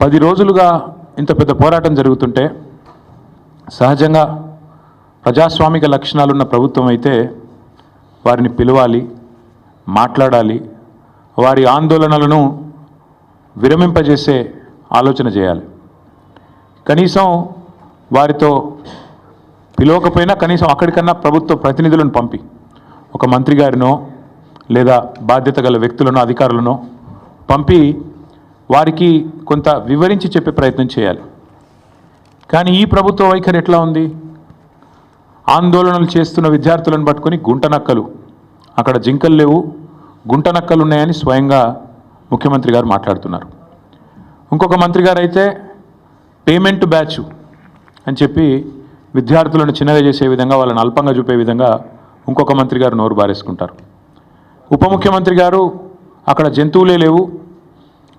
పది రోజులుగా ఇంత పెద్ద పోరాటం జరుగుతుంటే సహజంగా ప్రజాస్వామిక లక్షణాలున్న ప్రభుత్వం అయితే వారిని పిలవాలి మాట్లాడాలి వారి ఆందోళనలను విరమింపజేసే ఆలోచన చేయాలి. కనీసం వారితో పిలవకపోయినా కనీసం అక్కడికన్నా ప్రభుత్వ ప్రతినిధులను పంపి. ఒక మంత్రి గారినో లేదా బాధ్యత గల వ్యక్తులను అధికారులను పంపి వారికి కొంత వివరించి చెప్పే ప్రయత్నం చేయాలి. కానీ ఈ ప్రభుత్వ వైఖరి ఎట్లా ఉంది? ఆందోళనలు చేస్తున్న విద్యార్థులను పట్టుకొని గుంటనక్కలు అక్కడ జింకలు లేవు. గుంటనక్కలు ఉన్నాయని స్వయంగా ముఖ్యమంత్రి గారు మాట్లాడుతున్నారు. ఇంకొక మంత్రి గారు అయితే పేమెంట్ బ్యాచ్ అని చెప్పి విద్యార్థులను చిన్నగా చేసే విధంగా వాళ్ళని అల్పంగా చూపే విధంగా ఇంకొక మంత్రి గారు నోరు బారేసుకుంటారు. ఉప ముఖ్యమంత్రి గారు అక్కడ జంతువులే లేవు.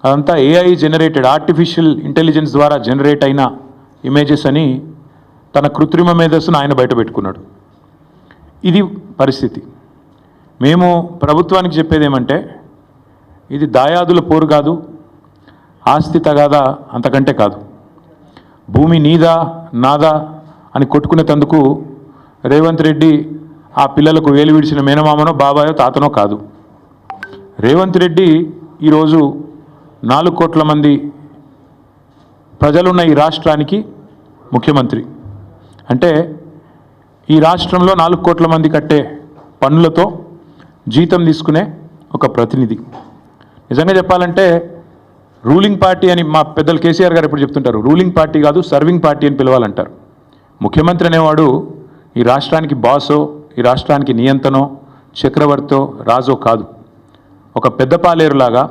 అదంతా ఏఐ జనరేటెడ్ ఆర్టిఫిషియల్ ఇంటెలిజెన్స్ ద్వారా జనరేట్ అయిన ఇమేజెస్ అని తన కృత్రిమ మేధస్సును ఆయన బయటపెట్టుకున్నాడు ఇది పరిస్థితి. మేము ప్రభుత్వానికి చెప్పేది ఏమంటే ఇది దాయాదుల పోరు కాదు ఆస్తి తగాదా అంతకంటే కాదు. భూమి నీదా నాదా అని కొట్టుకునేటందుకు రేవంత్ రెడ్డి ఆ పిల్లలకు వేలు విడిచిన మేనమామనో బాబాయో తాతనో కాదు. రేవంత్ రెడ్డి ఈరోజు నాలుగు కోట్ల మంది ప్రజలున్న ఈ రాష్ట్రానికి ముఖ్యమంత్రి. అంటే ఈ రాష్ట్రంలో నాలుగు కోట్ల మంది కట్టే పన్నులతో జీతం తీసుకునే ఒక ప్రతినిధి. నిజంగా చెప్పాలంటే రూలింగ్ పార్టీ అని మా పెద్దలు కేసీఆర్ గారు ఎప్పుడు చెప్తుంటారు రూలింగ్ పార్టీ కాదు సర్వింగ్ పార్టీ అని పిలవాలంటారు. ముఖ్యమంత్రి అనేవాడు ఈ రాష్ట్రానికి బాసో ఈ రాష్ట్రానికి నియంతనో చక్రవర్తో రాజో కాదు. ఒక పెద్ద పాలేరులాగా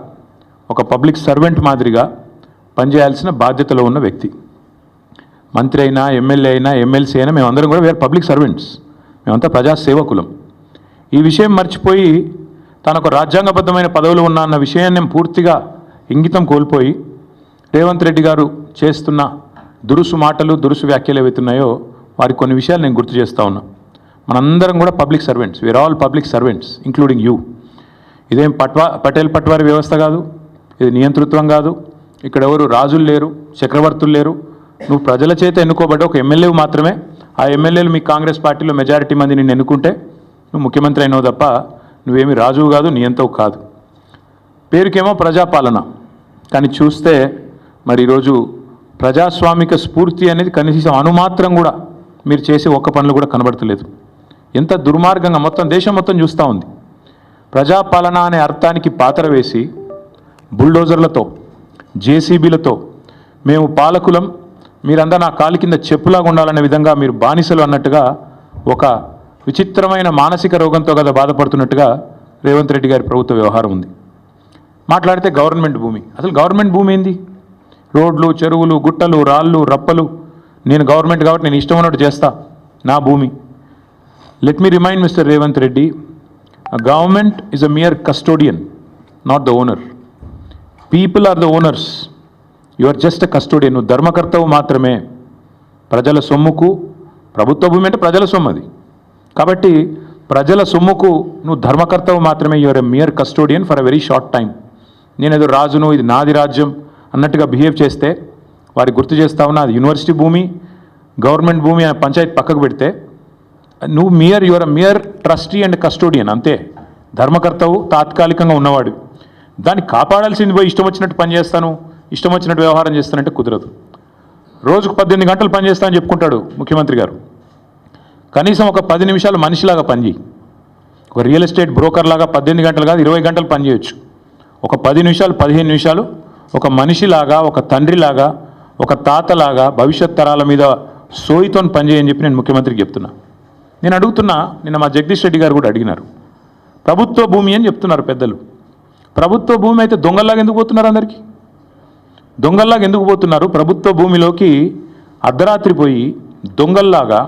ఒక పబ్లిక్ సర్వెంట్ మాదిరిగా పనిచేయాల్సిన బాధ్యతలో ఉన్న వ్యక్తి. మంత్రి అయినా ఎమ్మెల్యే అయినా ఎమ్మెల్సీ అయినా మేమందరం కూడా వేరే పబ్లిక్ సర్వెంట్స్ మేమంతా ప్రజాసేవకులం ఈ విషయం మర్చిపోయి తనకు రాజ్యాంగబద్ధమైన పదవులు ఉన్న అన్న విషయాన్ని పూర్తిగా ఇంగితం కోల్పోయి రేవంత్ రెడ్డి గారు చేస్తున్న దురుసు మాటలు దురుసు వ్యాఖ్యలు ఏవైతున్నాయో వారి కొన్ని విషయాలు నేను గుర్తు చేస్తా ఉన్నా. మనందరం కూడా public servants we are all public servants including you ఇదేం పట్వా పటేల్ పట్వారి వ్యవస్థ కాదు. ఇది నియంతృత్వం కాదు. ఇక్కడ ఎవరు రాజులు లేరు చక్రవర్తులు లేరు. నువ్వు ప్రజల చేత ఎన్నుకోబడ్డ ఒక ఎమ్మెల్యే మాత్రమే. ఆ ఎమ్మెల్యేలు మీ కాంగ్రెస్ పార్టీలో మెజారిటీ మంది నిన్ను ఎన్నుకుంటే నువ్వు ముఖ్యమంత్రి అయినావు తప్ప నువ్వేమి రాజువు కాదు నియంతవు కాదు. పేరుకేమో ప్రజాపాలన. కానీ చూస్తే మరి ఈరోజు ప్రజాస్వామిక స్ఫూర్తి అనేది కనీసం అనుమాత్రం కూడా మీరు చేసే ఒక్క పనులు కూడా కనబడతలేదు. ఎంత దుర్మార్గంగా మొత్తం దేశం మొత్తం చూస్తూ ఉంది. ప్రజాపాలన అనే అర్థానికి పాత్ర వేసి బుల్డోజర్లతో జేసీబీలతో మేము పాలకులం మీరంతా నా కాలి కింద చెప్పులాగా ఉండాలనే విధంగా మీరు బానిసలు అన్నట్టుగా ఒక విచిత్రమైన మానసిక రోగంతో కదా బాధపడుతున్నట్టుగా రేవంత్ రెడ్డి గారి ప్రభుత్వ వ్యవహారం ఉంది. మాట్లాడితే గవర్నమెంట్ భూమి. అసలు గవర్నమెంట్ భూమి ఏంది? రోడ్లు చెరువులు గుట్టలు రాళ్ళు రప్పలు. నేను గవర్నమెంట్ కాబట్టి నేను ఇష్టం ఉన్నట్టు చేస్తా. నా భూమి. Let me remind mister Revanth Reddy government is a mere custodian not the owner people are the owners you are just custodian నువ్వు ధర్మకర్తవు మాత్రమే. ప్రజల సొమ్ముకు ప్రభుత్వ భూమి అంటే ప్రజల సొమ్ము అది. కాబట్టి ప్రజల సొమ్ముకు నువ్వు ధర్మకర్తవు మాత్రమే. Your a mere custodian for a very short time నేను ఏదో రాజును ఇది నాది రాజ్యం అన్నట్టుగా బిహేవ్ చేస్తే వారి గుర్తు చేస్తా ఉన్నా అది యూనివర్సిటీ భూమి గవర్నమెంట్ భూమి అనే పంచాయతీ పక్కకు పెడితే నువ్వు mere your a mere trustee and custodian అంతే. ధర్మకర్తవు తాత్కాలికంగా ఉన్నవాడు. దాన్ని కాపాడాల్సింది పోయి ఇష్టం వచ్చినట్టు పనిచేస్తాను ఇష్టం వచ్చినట్టు వ్యవహారం చేస్తానంటే కుదరదు. రోజుకు పద్దెనిమిది గంటలు పనిచేస్తా అని చెప్పుకుంటాడు ముఖ్యమంత్రి గారు. కనీసం ఒక పది నిమిషాలు మనిషిలాగా పనిచేయి ఒక రియల్ ఎస్టేట్ బ్రోకర్ లాగా పద్దెనిమిది గంటలు కాదు ఇరవై గంటలు పనిచేయచ్చు ఒక పది నిమిషాలు పదిహేను నిమిషాలు ఒక మనిషిలాగా ఒక తండ్రిలాగా ఒక తాతలాగా భవిష్యత్ తరాల మీద సోయితో పనిచేయని చెప్పి నేను ముఖ్యమంత్రికి చెప్తున్నా. నేను అడుగుతున్నా నిన్న మా జగదీష్ రెడ్డి గారు కూడా అడిగినారు. ప్రభుత్వ భూమి అని చెప్తున్నారు పెద్దలు. ప్రభుత్వ భూమి అయితే దొంగల్లాగా ఎందుకు పోతున్నారు అందరికీ? దొంగల్లాగా ఎందుకు పోతున్నారు? ప్రభుత్వ భూమిలోకి అర్ధరాత్రి పోయి దొంగల్లాగా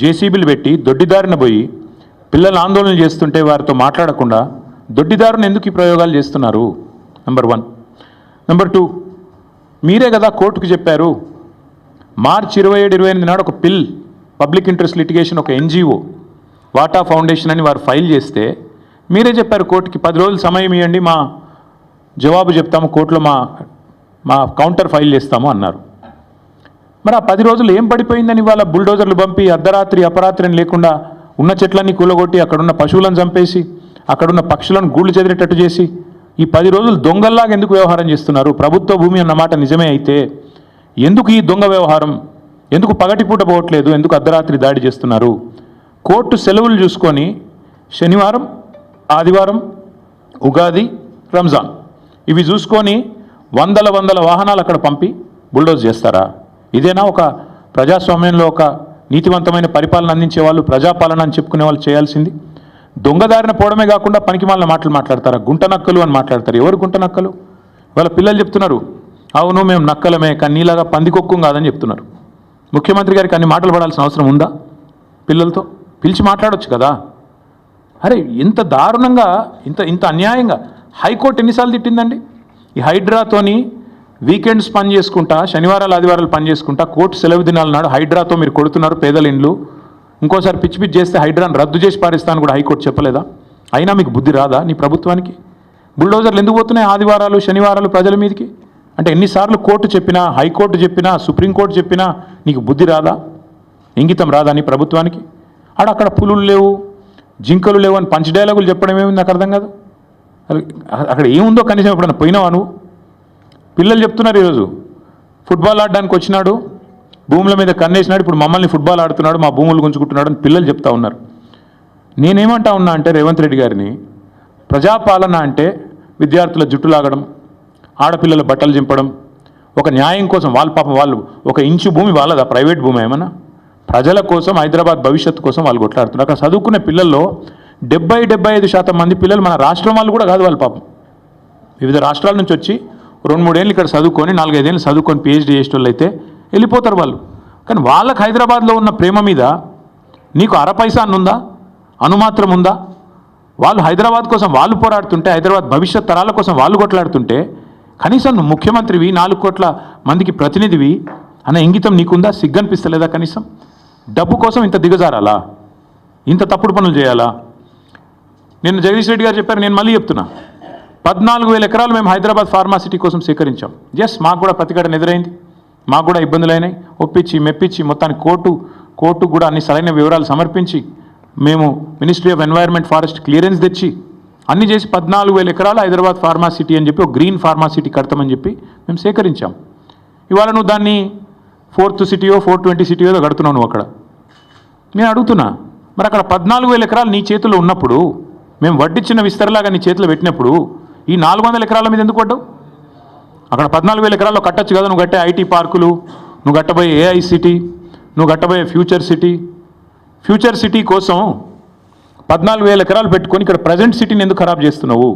జేసీబీలు పెట్టి దొడ్డిదారిన పోయి పిల్లలు ఆందోళన చేస్తుంటే వారితో మాట్లాడకుండా దొడ్డిదారుని ఎందుకు ఈ ప్రయోగాలు చేస్తున్నారు? నెంబర్ వన్ నెంబర్ టూ మీరే కదా కోర్టుకు చెప్పారు మార్చ్ ఇరవై ఏడు ఇరవై ఎనిమిది నాడు ఒక పిల్ పబ్లిక్ ఇంట్రెస్ట్ లిటిగేషన్ ఒక ఎన్జిఓ వాటా ఫౌండేషన్ అని వారు ఫైల్ చేస్తే మీరే చెప్పారు కోర్టుకి పది రోజులు సమయం ఇవ్వండి మా జవాబు చెప్తాము కోర్టులో మా మా కౌంటర్ ఫైల్ చేస్తాము అన్నారు. మరి ఆ పది రోజులు ఏం పడిపోయిందని ఇవాళ బుల్డోజర్లు పంపి అర్ధరాత్రి అపరాత్రి అని లేకుండా ఉన్న చెట్లన్నీ కూలగొట్టి అక్కడున్న పశువులను చంపేసి అక్కడున్న పక్షులను గూళ్ళు చెదిరేటట్టు చేసి ఈ పది రోజులు దొంగల్లాగా ఎందుకు వ్యవహారం చేస్తున్నారు? ప్రభుత్వ భూమి అన్న మాట నిజమే అయితే ఎందుకు ఈ దొంగ వ్యవహారం? ఎందుకు పగటిపూట పోవట్లేదు? ఎందుకు అర్ధరాత్రి దాడి చేస్తున్నారు? కోర్టు సెలవులు చూసుకొని శనివారం ఆదివారం ఉగాది రంజాన్. ఇవి చూసుకొని వందల వందల వాహనాలు అక్కడ పంపి బుల్డోజ్ చేస్తారా? ఇదేనా ఒక ప్రజాస్వామ్యంలో ఒక నీతివంతమైన పరిపాలన అందించే వాళ్ళు ప్రజాపాలన అని చెప్పుకునే వాళ్ళు చేయాల్సింది? దొంగదారిన పోవడమే కాకుండా పనికి మాలిన మాటలు మాట్లాడతారా? గుంట నక్కలు అని మాట్లాడతారు. ఎవరు గుంట నక్కలు? వాళ్ళ పిల్లలు చెప్తున్నారు అవును మేము నక్కలమే కానీ నీలాగా పందికొక్కం కాదని చెప్తున్నారు. ముఖ్యమంత్రి గారికి అన్ని మాటలు పడాల్సిన అవసరం ఉందా పిల్లలతో? పిలిచి మాట్లాడొచ్చు కదా. అరే ఇంత దారుణంగా ఇంత ఇంత అన్యాయంగా హైకోర్టు ఎన్నిసార్లు తిట్టిందండి? ఈ హైడ్రాతోని వీకెండ్స్ పని చేసుకుంటా శనివారాలు ఆదివారాలు పని చేసుకుంటా కోర్టు సెలవు దినాల నాడు హైడ్రాతో మీరు కొడుతున్నారు పేదల ఇండ్లు. ఇంకోసారి పిచ్చి పిచ్చి చేస్తే హైడ్రాను రద్దు చేసి పారిస్తాను కూడా హైకోర్టు చెప్పలేదా? అయినా మీకు బుద్ధి రాదా నీ ప్రభుత్వానికి? బుల్డోజర్లు ఎందుకు పోతున్నాయి ఆదివారాలు శనివారాలు ప్రజల మీదకి? అంటే ఎన్నిసార్లు కోర్టు చెప్పినా హైకోర్టు చెప్పినా సుప్రీంకోర్టు చెప్పినా నీకు బుద్ధి రాదా? ఇంగితం రాదా నీ ప్రభుత్వానికి? ఆడ అక్కడ పులులు లేవు. జింకలు లేవు అని పంచ డైలాగులు చెప్పడం ఏమి నాకు అర్థం కాదు. అక్కడ ఏముందో కనీసం ఎప్పుడన్నా పోయినావా నువ్వు? పిల్లలు చెప్తున్నారు ఈరోజు. ఫుట్బాల్ ఆడడానికి వచ్చినాడు భూముల మీద కన్నేసినాడు ఇప్పుడు మమ్మల్ని ఫుట్బాల్ ఆడుతున్నాడు మా భూములు గుంజుకుంటున్నాడు అని పిల్లలు చెప్తా ఉన్నారు. నేనేమంటా ఉన్నా అంటే రేవంత్ రెడ్డి గారిని ప్రజాపాలన అంటే విద్యార్థుల జుట్టు లాగడం ఆడపిల్లల బట్టలు చింపడం ఒక న్యాయం కోసం వాళ్ళ పాపం వాళ్ళు ఒక ఇంచు భూమి వాళ్ళదా? ప్రైవేట్ భూమి ఏమన్నా? ప్రజల కోసం హైదరాబాద్ భవిష్యత్తు కోసం వాళ్ళు కొట్లాడుతున్నారు. అక్కడ చదువుకునే పిల్లల్లో డెబ్బై డెబ్బై ఐదు శాతం మంది పిల్లలు మన రాష్ట్రం వాళ్ళు కూడా కాదు వాళ్ళ పాపం. వివిధ రాష్ట్రాల నుంచి వచ్చి రెండు మూడేళ్ళు ఇక్కడ చదువుకొని నాలుగైదేళ్ళు చదువుకొని పిహెచ్డీ చేసేటోళ్ళు అయితే వెళ్ళిపోతారు వాళ్ళు. కానీ వాళ్ళకి హైదరాబాద్లో ఉన్న ప్రేమ మీద నీకు అర పైసా అన్నుందా? అనుమాత్రం ఉందా? వాళ్ళు హైదరాబాద్ కోసం వాళ్ళు పోరాడుతుంటే హైదరాబాద్ భవిష్యత్ తరాల కోసం వాళ్ళు కొట్లాడుతుంటే కనీసం నువ్వు ముఖ్యమంత్రివి నాలుగు కోట్ల మందికి ప్రతినిధివి అన్న ఇంగితం నీకుందా? సిగ్గనిపిస్తలేదా కనీసం? డబ్బు కోసం ఇంత దిగజారాలా? ఇంత తప్పుడు పనులు చేయాలా? నేను జగదీష్ రెడ్డి గారు చెప్పారు నేను మళ్ళీ చెప్తున్నా. పద్నాలుగు వేల ఎకరాలు మేము హైదరాబాద్ ఫార్మాసిటీ కోసం సేకరించాం. ఎస్ మాకు కూడా ప్రతిఘటన ఎదురైంది. మాకు కూడా ఇబ్బందులు అయినాయి. ఒప్పించి మెప్పించి మొత్తానికి కోర్టు కోర్టు కూడా అన్ని సరైన వివరాలు సమర్పించి మేము ministry of environment forest clearance తెచ్చి అన్ని చేసి పద్నాలుగు వేల ఎకరాలు హైదరాబాద్ ఫార్మాసిటీ అని చెప్పి ఒక గ్రీన్ ఫార్మాసిటీ కడతామని చెప్పి మేము సేకరించాం. ఇవాళ నువ్వు దాన్ని ఫోర్త్ సిటీయో ఫోర్ ట్వంటీ సిటీయో కడుతున్నావు నువ్వు అక్కడ. నేను అడుగుతున్నా మరి అక్కడ పద్నాలుగు వేల ఎకరాలు నీ చేతుల్లో ఉన్నప్పుడు మేము వడ్డిచ్చిన విస్తరలాగా నీ చేతిలో పెట్టినప్పుడు ఈ నాలుగు వందల ఎకరాల మీద ఎందుకు పడ్డావు అక్కడ పద్నాలుగు వేల ఎకరాల్లో కట్టచ్చు కదా నువ్వు కట్టే ఐటీ పార్కులు నువ్వు కట్టబోయే ఏఐ సిటీ నువ్వు కట్టబోయే ఫ్యూచర్ సిటీ. ఫ్యూచర్ సిటీ కోసం పద్నాలుగు వేల ఎకరాలు పెట్టుకొని ఇక్కడ ప్రజెంట్ సిటీని ఎందుకు ఖరాబ్ చేస్తున్నావు?